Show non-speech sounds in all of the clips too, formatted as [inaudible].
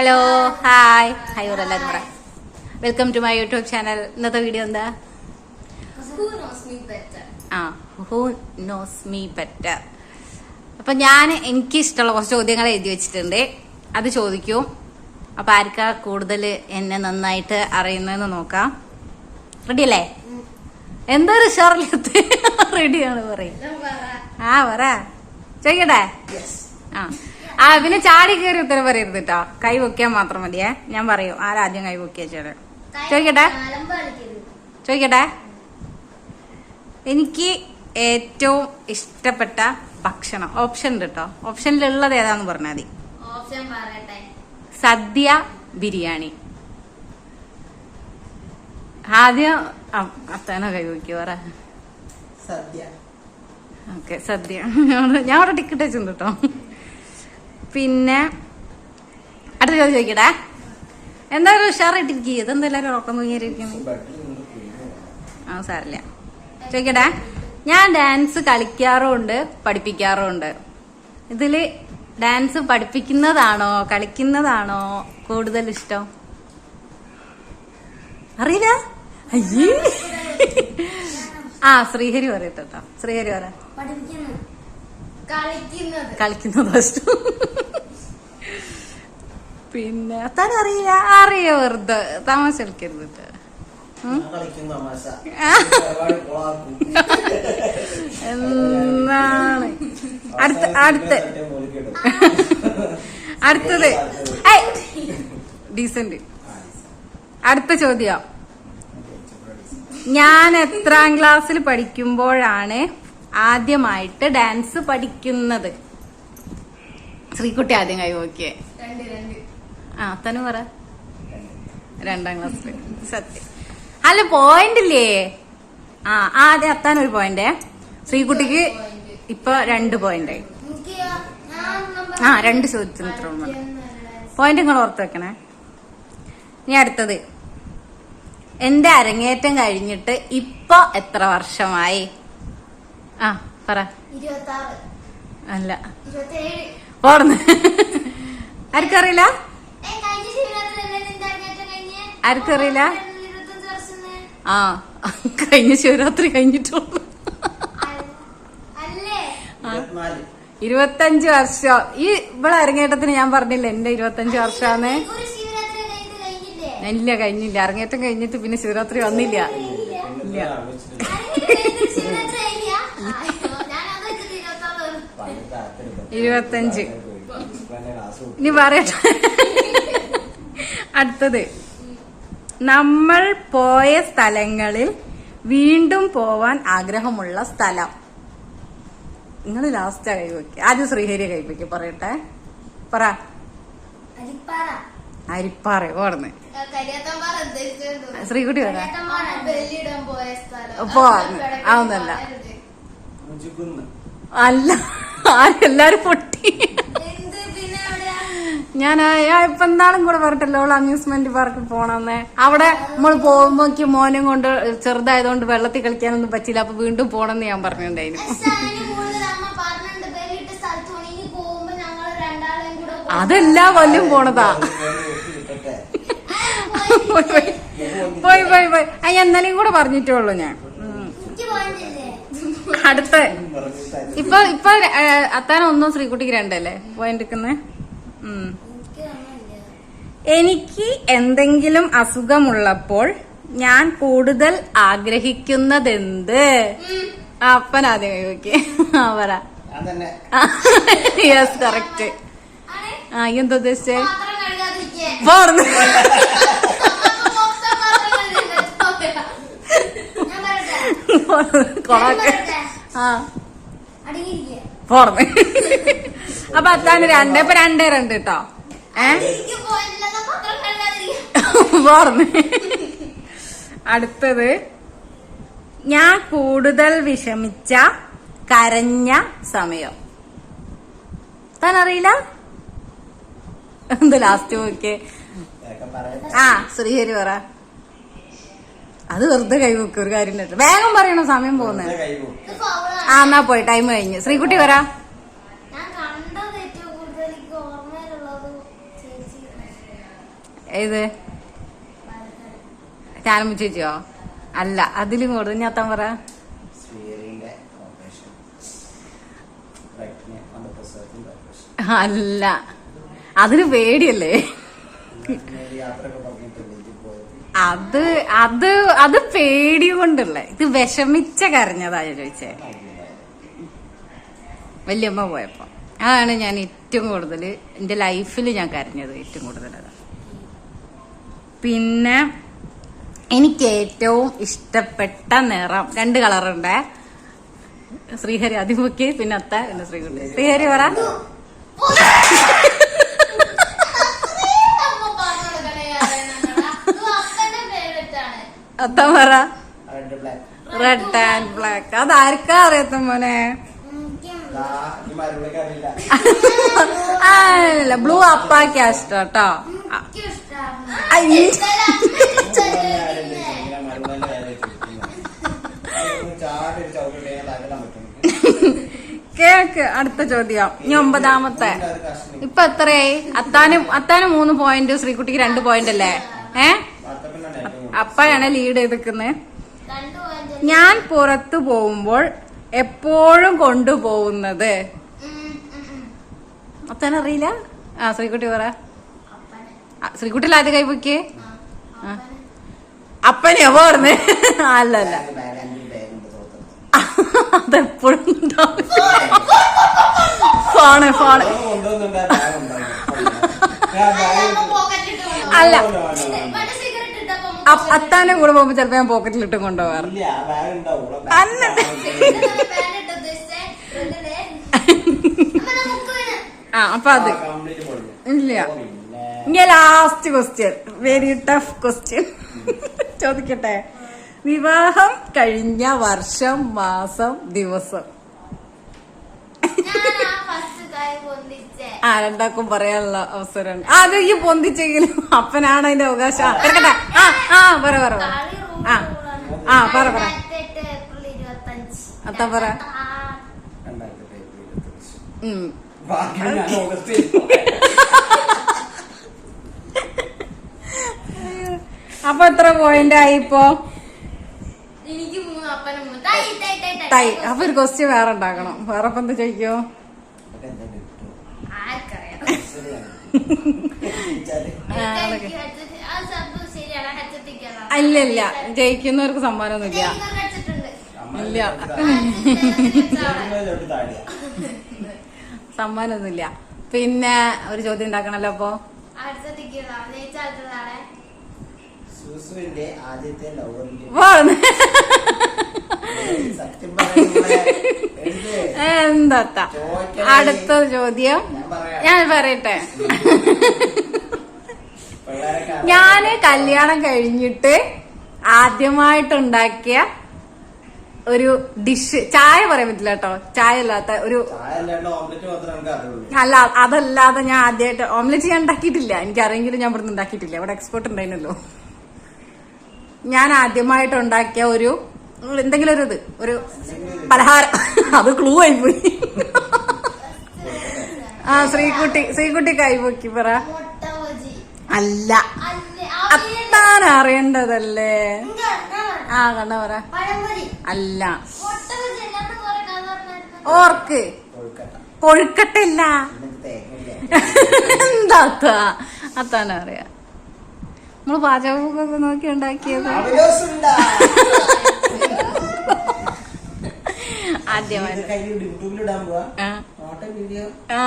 Hello hi. Hi എല്ലാവരും പറ. Welcome to my YouTube channel ഇന്നത്തെ വീഡിയോ എന്താ? ആ ഹൂ നോസ് മീ ബെറ്റർ അപ്പൊ ഞാൻ എനിക്ക് ഇഷ്ടമുള്ള കുറച്ച് ചോദ്യങ്ങൾ എഴുതി വെച്ചിട്ടുണ്ട്. അത് ചോദിക്കും. അപ്പൊ ആർക്കാ കൂടുതൽ എന്നെ നന്നായിട്ട് അറിയുന്നതെന്ന് നോക്കാം. റെഡി അല്ലേ? എന്താ ഷർലത്ത് റെഡിയാണ് പറയും. ആ പറ. ചോദിക്കട്ടെ? ആ. ആ പിന്നെ ചാടി കയറി ഉത്തരം പറയരുത് കേട്ടോ കൈ പൊക്കിയാൽ മാത്രം മതിയേ. ഞാൻ പറയും ആരാദ്യം കൈ പൊക്കിയ ചേട്ടൻ ചോദിക്കട്ടെ. ചോദിക്കട്ടെ? എനിക്ക് ഏറ്റവും ഇഷ്ടപ്പെട്ട ഭക്ഷണം ഓപ്ഷൻ ഉണ്ട് കേട്ടോ ഓപ്ഷനിലുള്ളത് ഏതാന്ന് പറഞ്ഞാൽ മതി. ഓപ്ഷൻ പറയട്ടെ. സദ്യ ബിരിയാണി. ആദ്യം അത്താനോ കൈ പൊക്കി പറ. സദ്യ. ഓക്കെ സദ്യ. ഞാൻ അവിടെ ടിക്കറ്റ് വെച്ചിട്ടുണ്ട് കേട്ടോ പിന്നെ അടുത്ത ചോദ്യം ചോദിക്കട്ടെ? എന്താ ഒരു ഉഷാറായിട്ടിരിക്കുക എല്ലാവരും ഉറക്കം തൂങ്ങിയിരിക്കുന്നത് ആ സാറില്ല ചോദിക്കട്ടെ? ഞാൻ ഡാൻസ് കളിക്കാറുമുണ്ട് പഠിപ്പിക്കാറുമുണ്ട്. ഇതിൽ ഡാൻസ് പഠിപ്പിക്കുന്നതാണോ കളിക്കുന്നതാണോ കൂടുതൽ ഇഷ്ടം? അറിയില്ല? അയ്യേ. ആ ശ്രീഹരി പറയട്ടോ ശ്രീഹരി പറ. കളിക്കുന്നത്. ഇഷ്ടം പിന്നെ താൻ അറിയില്ല. അറിയോ വെറുതെ? തമാശ കളിക്കരുത്. എന്നാണ്? അടുത്ത അടുത്ത. അടുത്തത്. ഡീസന്റ് അടുത്ത ചോദ്യം. ഞാൻ എത്രാം ക്ലാസ്സിൽ പഠിക്കുമ്പോഴാണ് ആദ്യമായിട്ട് ഡാൻസ് പഠിക്കുന്നത്. ശ്രീകുട്ടി ആദ്യം കൈ നോക്കിയേ. ആ തനു പറ. രണ്ടാം ക്ലാസ്സിൽ. സത്യം. അല്ല പോയിന്റ് ഇല്ലേ? ആ ആദ്യം അത്താൻ ഒരു പോയിന്റ് ശ്രീകുട്ടിക്ക് ഇപ്പൊ രണ്ട് പോയിന്റ് ആ രണ്ട് ചോദ്യത്തിന് ഇത്ര പോയിന്റ് നിങ്ങൾ ഓർത്ത് വെക്കണേ. ഇനി അടുത്തത്. എന്റെ അരങ്ങേറ്റം കഴിഞ്ഞിട്ട് ഇപ്പൊ എത്ര വർഷമായി? ആ പറ. അല്ല. ഓർന്ന്. ആർക്കറിയില്ല? ആർക്കറിയില്ല? ആ കഴിഞ്ഞ ശിവരാത്രി കഴിഞ്ഞിട്ടുള്ളൂ. ഇരുപത്തഞ്ച് വർഷം. ഈ ഇവിടെ അരങ്ങേറ്റത്തിന് ഞാൻ പറഞ്ഞില്ല എന്റെ ഇരുപത്തഞ്ച് വർഷമാണ് ഇല്ല കഴിഞ്ഞില്ല. അരങ്ങേറ്റം കഴിഞ്ഞിട്ട് പിന്നെ ശിവരാത്രി വന്നില്ല. പിന്നെ ഇരുപത്തഞ്ച്. ഇനി പറയട്ടെ. അടുത്തത്. നമ്മൾ പോയ സ്ഥലങ്ങളിൽ വീണ്ടും പോവാൻ ആഗ്രഹമുള്ള സ്ഥലം. നിങ്ങൾ ലാസ്റ്റ് കൈവയ്ക്കുക ആദ്യം ശ്രീഹരി കൈവയ്ക്കുക പറയട്ടെ. പറ. അരിപ്പാറ. ഓർന്ന് ശ്രീകുട്ടി പറ. കരിയാത്തമ്പാറ ആവുന്നല്ല. അല്ല. ആരെല്ലാരും പൊട്ടി? ഞാൻ ഇപ്പൊ എന്താളും കൂടെ പറഞ്ഞിട്ടല്ലോ അമ്യൂസ്മെന്റ് പാർക്കിൽ പോണെന്ന്. അവിടെ നമ്മൾ പോകുമ്പോക്ക് മോനും കൊണ്ട് ചെറുതായതുകൊണ്ട് വെള്ളത്തിൽ കളിക്കാനൊന്നും പറ്റില്ല അപ്പൊ വീണ്ടും പോണെന്ന് ഞാൻ പറഞ്ഞിട്ടുണ്ടായിരുന്നു. അതെല്ലാ കൊല്ലും പോണതാ. പോയി പോയി. പോയി പോയി പോയി. പോയി ആ എന്നാലും കൂടെ പറഞ്ഞിട്ടേ ഉള്ളു ഞാൻ? അടുത്ത. ഇപ്പൊ ഇപ്പൊ അത്താൻ ഒന്നും ശ്രീകുട്ടിക്ക് രണ്ടല്ലേ? പോയിട്ടിരിക്കുന്നേ ഉം. എനിക്ക് എന്തെങ്കിലും അസുഖമുള്ളപ്പോൾ ഞാൻ കൂടുതൽ ആഗ്രഹിക്കുന്നതെന്ത്? അപ്പൻ ആദ്യം ചോദിക്കേ ആ പറ. ഞാൻ തന്നെ. Yes correct? ആ എന്താ ഉദ്ദേശിച്ചേ. പോർന്ന്. അമ്മ പോർന്ന്. അപ്പൊ അത്താന് രണ്ട് ഇപ്പൊ രണ്ടേ രണ്ട് കേട്ടോ ഏ? എനിക്ക് പോയിട്ടില്ലാത്ത പാത്രം കഴുകാതിരിക്കാൻ. പോർന്ന്. അടുത്തത്. ഞാൻ കൂടുതൽ വിഷമിച്ച കരഞ്ഞ സമയം. താൻ അറിയില്ല? എന്ത് ലാസ്റ്റ് നോക്കിയേ? ആ ശ്രീഹരി പറ. അത് വെറുതെ കൈവെക്കും ഒരു കാര്യം. വേഗം പറയണോ സമയം പോകുന്നത് ആ എന്നാ പോയി ടൈം കഴിഞ്ഞു. ശ്രീകുട്ടി വരാ. ഏത്? ചാനമ്മ ചേച്ചിയോ? അല്ല അതിലും കൂടുതൽ ഞാൻ അത്താൻ പറ. അല്ല അതിന് പേടിയല്ലേ? യാത്രയൊക്കെ അത് അത് അത് പേടി കൊണ്ടുള്ള. ഇത് വിഷമിച്ച കരഞ്ഞതാ ചോദിച്ചേ. വല്യമ്മ പോയപ്പോ. അതാണ് ഞാൻ ഏറ്റവും കൂടുതൽ എന്റെ ലൈഫിൽ ഞാൻ കരഞ്ഞത് ഏറ്റവും കൂടുതൽ അതാണ് പിന്നെ എനിക്ക് ഏറ്റവും ഇഷ്ടപ്പെട്ട നിറം രണ്ട് കളറുണ്ട്. ശ്രീഹരി അതിമുക്കി പിന്നെ അത്ത പിന്നെ ശ്രീഹരി ശ്രീഹരി പറ. [laughs] അത്ത പറ. റെഡ് ആൻഡ് ബ്ലാക്ക് അതാർക്കാ അറിയാത്ത മോനെ? അല്ല ബ്ലൂ അപ്പാക്കാ ഇഷ്ടം കേട്ടോ. കേക്ക് അടുത്ത ചോദ്യം. ഇനി ഒമ്പതാമത്തെ. ഇപ്പൊ എത്രയായി? അത്താനും അത്താനും മൂന്ന് പോയിന്റ് ശ്രീകുട്ടിക്ക് രണ്ട് പോയിന്റ് അല്ലേ? ഏ? വാട്സപ്പിലാണ് ഏറ്റവും കൂടുതൽ. അപ്പയാണ് ലീഡ് എടുക്കുന്നത് ഞാൻ പുറത്തു പോകുമ്പോൾ എപ്പോഴും കൊണ്ടുപോകുന്നത്. അത്താൻ അറിയില്ല? ആ ശ്രീകുട്ടി പറ. ശ്രീകുട്ടിയിൽ ആദ്യം അപ്പനെ. അപ്പനെയോ പറഞ്ഞേ അല്ല അല്ല. അതെപ്പോഴും ഫോണ് ഫോണ്. അല്ല, അത്താന്റെ കൂടെ പോകുമ്പോ ചിലപ്പോ ഞാൻ പോക്കറ്റിൽ ഇട്ടും കൊണ്ടുപോകാറ്. ഇല്ല ആ അപ്പൊ അത്. ഇല്ല. ഇനി last question very tough question ചോദിക്കട്ടെ? വിവാഹം കഴിഞ്ഞ വർഷം മാസം ദിവസം. ഞാനാ first കൈ പൊന്തിച്ചേ. ആ രണ്ടാക്കും പറയാനുള്ള അവസരമാണ് ആ, അത് ഈ പൊന്തിച്ചെങ്കിലും അപ്പനാണ് അതിന്റെ അവകാശം ആ, കിടക്കട്ടെ ആ ആ പറ പറ പറ. ആ. ആ, പറ, പറ. അത്ത പറ. ഉം. [laughs] അപ്പൊ എത്ര പോയിന്റ് ആയി ഇപ്പോ എനിക്ക് മൂന്ന് അപ്പനും മൂന്ന്. തൈ, അപ്പൊ ഒരു ക്വസ്റ്റ്യൻ വേറെ ഉണ്ടാക്കണം വേറെ എന്താ ചോദിക്കോ ഇതൊക്കെ എന്താ കിട്ടും? ആർക്കറിയാം. ശരിയാണ്. ജയിച്ചാൽ ആ, എനിക്ക് headset- ആ ശബ്ദം ശരിയാണ് headset ഇരിക്കണം. ഇല്ല ഇല്ല ജയിക്കുന്നവർക്ക് സമ്മാനമൊന്നുമില്ല. ഇല്ല. സമ്മാനമൊന്നുമില്ല. പിന്നെ ഒരു ചോദ്യം ഉണ്ടാക്കണല്ലോ അപ്പോ? ആദ്യത്തെ പറയുന്നത് എന്താ അടുത്ത ചോദ്യം? ഞാൻ പറയാം. ഞാൻ പറയട്ടെ. ഞാൻ കല്യാണം കഴിഞ്ഞിട്ട് ആദ്യമായിട്ടുണ്ടാക്കിയ ഒരു ഡിഷ് ചായ പറയാൻ പറ്റില്ല കേട്ടോ. ചായ അല്ലാത്ത ഒരു അല്ല അതല്ലാതെ ഞാൻ ആദ്യമായിട്ട് ഓംലെറ്റ് ഞാൻ ഉണ്ടാക്കിയിട്ടില്ല. എനിക്ക് അറിയെങ്കിലും ഞാൻ ഇവിടുന്ന് ഉണ്ടാക്കിയിട്ടില്ല. ഇവിടെ എക്സ്പോർട്ട് ഉണ്ടായിരുന്നല്ലോ. ഞാൻ ആദ്യമായിട്ട് ഉണ്ടാക്കിയ ഒരു എന്തെങ്കിലും ഒരു ഇത് ഒരു പലഹാരം. അത് ക്ലൂ ആയിപ്പോയി ആ ശ്രീകുട്ടി ശ്രീകുട്ടി കൈപൊക്കി പറ. അല്ല. അത്താൻ അറിയേണ്ടതല്ലേ. ആ കണ്ട പറ. അല്ല. ഓർക്ക്. കൊഴുക്കട്ട കൊഴുക്കട്ടില്ല എന്താ അത്ത? അത്താൻ അറിയാ. നമ്മൾ പാചകമൊക്കെ നോക്കി ഉണ്ടാക്കിയത് അവലോസുണ്ടാ. ആദ്യമായിട്ട്. യൂട്യൂബിലിടാൻ പോവാ. വീഡിയോ. ആ.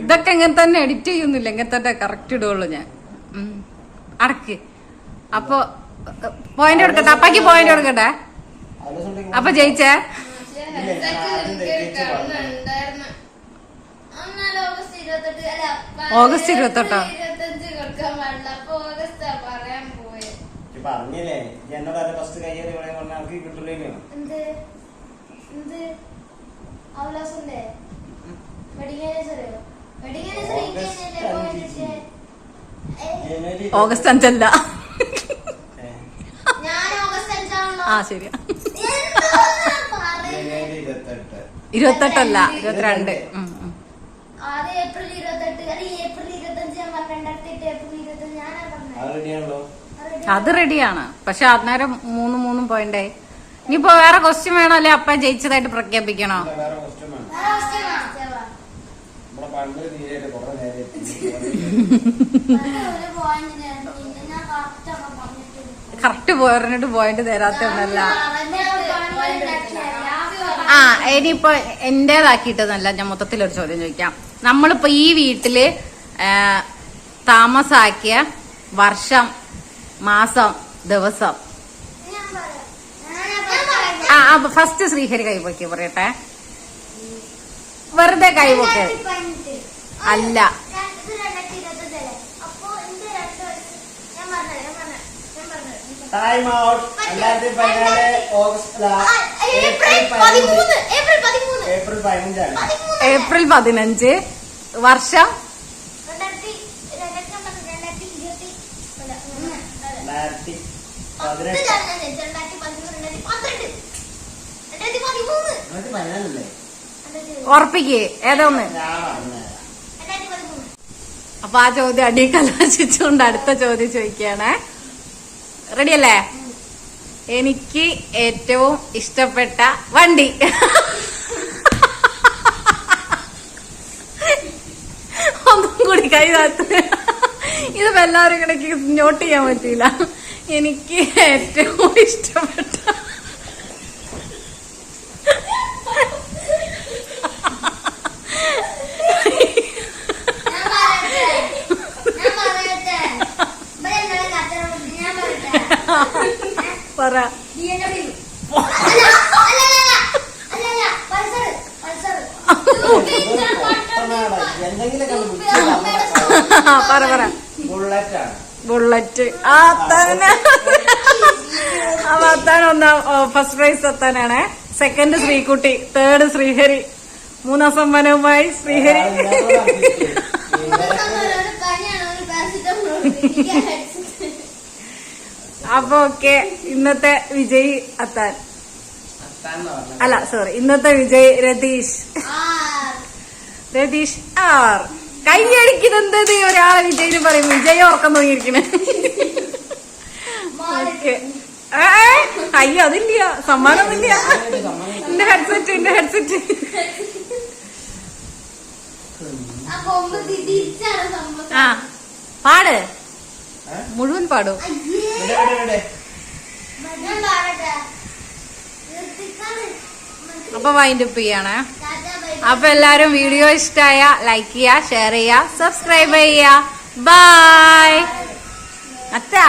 ഇതൊക്കെ ഇങ്ങനെ തന്നെ എഡിറ്റ് ചെയ്യുന്നില്ല ഇങ്ങനെ തന്നെ കറക്റ്റ് ഇടുള്ളൂ ഞാൻ. അടക്ക്. അപ്പൊ പോയിന്റ് കൊടുക്കട്ടെ അപ്പാക്ക് പോയിന്റ് കൊടുക്കട്ടെ അപ്പൊ ജയിച്ചേ? ഓഗസ്റ്റ് ഇരുപത്തെട്ട് അല്ല, ഓഗസ്റ്റ് ഇരുപത്തെട്ടോ? ഇരുപത്തഞ്ച് കൊടുക്കാൻ പാടില്ല അപ്പൊ ഓഗസ്റ്റാ പറയാൻ പോയത് പറഞ്ഞില്ലേ? എന്നോട് അത് ഫസ്റ്റ് കയ്യേറി പറയാൻ പറഞ്ഞ ആൾക്ക് കിട്ടില്ലേനോ എന്ത്? അവലാസുണ്ടേ? ഓഗസ്റ്റ് അഞ്ചല്ല. ഞാൻ ഓഗസ്റ്റ് അഞ്ചാണല്ലോ. ആ ഇരുപത്തെട്ട്. ഇരുപത്തെട്ടല്ല ഇരുപത്തിരണ്ട്. ഏപ്രിൽ ഇരുപത്തെട്ട്. ഏപ്രിൽ ഇരുപത്തഞ്ച് ഞാൻ പറഞ്ഞു രണ്ടായിരത്തി എട്ട് ഏപ്രിൽ ഇരുപത്തഞ്ച് ഞാനാ പറഞ്ഞത് അത് റെഡിയാണ്. പക്ഷെ അന്നേരം മൂന്ന് മൂന്നും പോയിന്റേ ഇനിയിപ്പോ വേറെ ക്വസ്റ്റ്യൻ വേണോ. അല്ലെ അപ്പ ജയിച്ചതായിട്ട് പ്രഖ്യാപിക്കണോ. കറക്റ്റ് പോയിട്ട് പോയിന്റ് തരാത്തല്ല ആ ആ ഇനിയിപ്പോ എന്റേതാക്കിയിട്ടതല്ല ഞാൻ മൊത്തത്തിൽ ഒരു ചോദ്യം ചോദിക്കാം. നമ്മളിപ്പോ ഈ വീട്ടിൽ താമസാക്കിയ വർഷം മാസം ദിവസം. ആ ഫസ്റ്റ് ശ്രീഹരി കൈപോക്കി പറയട്ടെ. വെറുതെ കൈപോക്ക് അല്ല. ടൈം ഔട്ട് രണ്ടായിരത്തി പതിനാല് ഓഗസ്റ്റ് ഏപ്രിൽ പതിനഞ്ചാണ്. ഏപ്രിൽ പതിനഞ്ച്. വർഷം രണ്ടായിരത്തി രണ്ടായിരത്തി രണ്ടായിരത്തി ഇരുപത്തി അല്ല, മൂന്ന്. രണ്ടായിരത്തി പത്ത് പതിനെട്ട് ജനുവരി, രണ്ടായിരത്തി പതിമൂന്ന് രണ്ടായിരത്തി പന്ത്രണ്ട് രണ്ടായിരത്തി പതിമൂന്ന് രണ്ടായിരത്തി രണ്ടായിരത്തി ഉറപ്പിക്ക് ഏതോ ഒന്ന്? ഞാൻ പറഞ്ഞത് രണ്ടായിരത്തി പതിമൂന്ന്. അപ്പൊ ആ ചോദ്യം അടി കലാശിച്ചുകൊണ്ട് അടുത്ത ചോദ്യം ചോദിക്കുകയാണ്. റെഡി അല്ലേ? എനിക്ക് ഏറ്റവും ഇഷ്ടപ്പെട്ട വണ്ടി. ഒന്നും കൂടി കൈ താത്ത് ഇതിപ്പോ എല്ലാവരും ഇങ്ങനെ നോട്ട് ചെയ്യാൻ പറ്റില്ല എനിക്ക് ഏറ്റവും ഇഷ്ടപ്പെട്ട പറ. പറ പറ. ബുള്ളറ്റ് ആ അത്താൻ ഒന്നാം first prize അത്താനാണ്. Second Sreekutty third Sreehari. മൂന്നാം സമ്മാനവുമായി ശ്രീഹരി. അപ്പൊ ഓക്കെ ഇന്നത്തെ വിജയ് അത്താൻ. അല്ല സോറി ഇന്നത്തെ വിജയ് രതീഷ്. ആ, രതീഷ് ആർ. കൈയടിക്കുന്നത് ഒരാളെ വിജയിന് പറയും വിജയ് ഉറക്കം തോന്നിയിരിക്കണേ ഓക്കെ. അയ്യോ അതില്ല. സമ്മാനമൊന്നുമില്ല. എന്റെ ഹെഡ്സെറ്റ് എന്റെ ഹെഡ്സെറ്റ് ആ പാട്. മുഴുവൻ പാടും. അപ്പൊ വൈൻഡപ്പ് അപ്പ് ചെയ്യാണ്. അപ്പൊ എല്ലാരും വീഡിയോ ഇഷ്ടമായ ലൈക്ക് ചെയ്യുക ഷെയർ ചെയ്യുക സബ്സ്ക്രൈബ് ചെയ്യുക ബൈ അത്താ.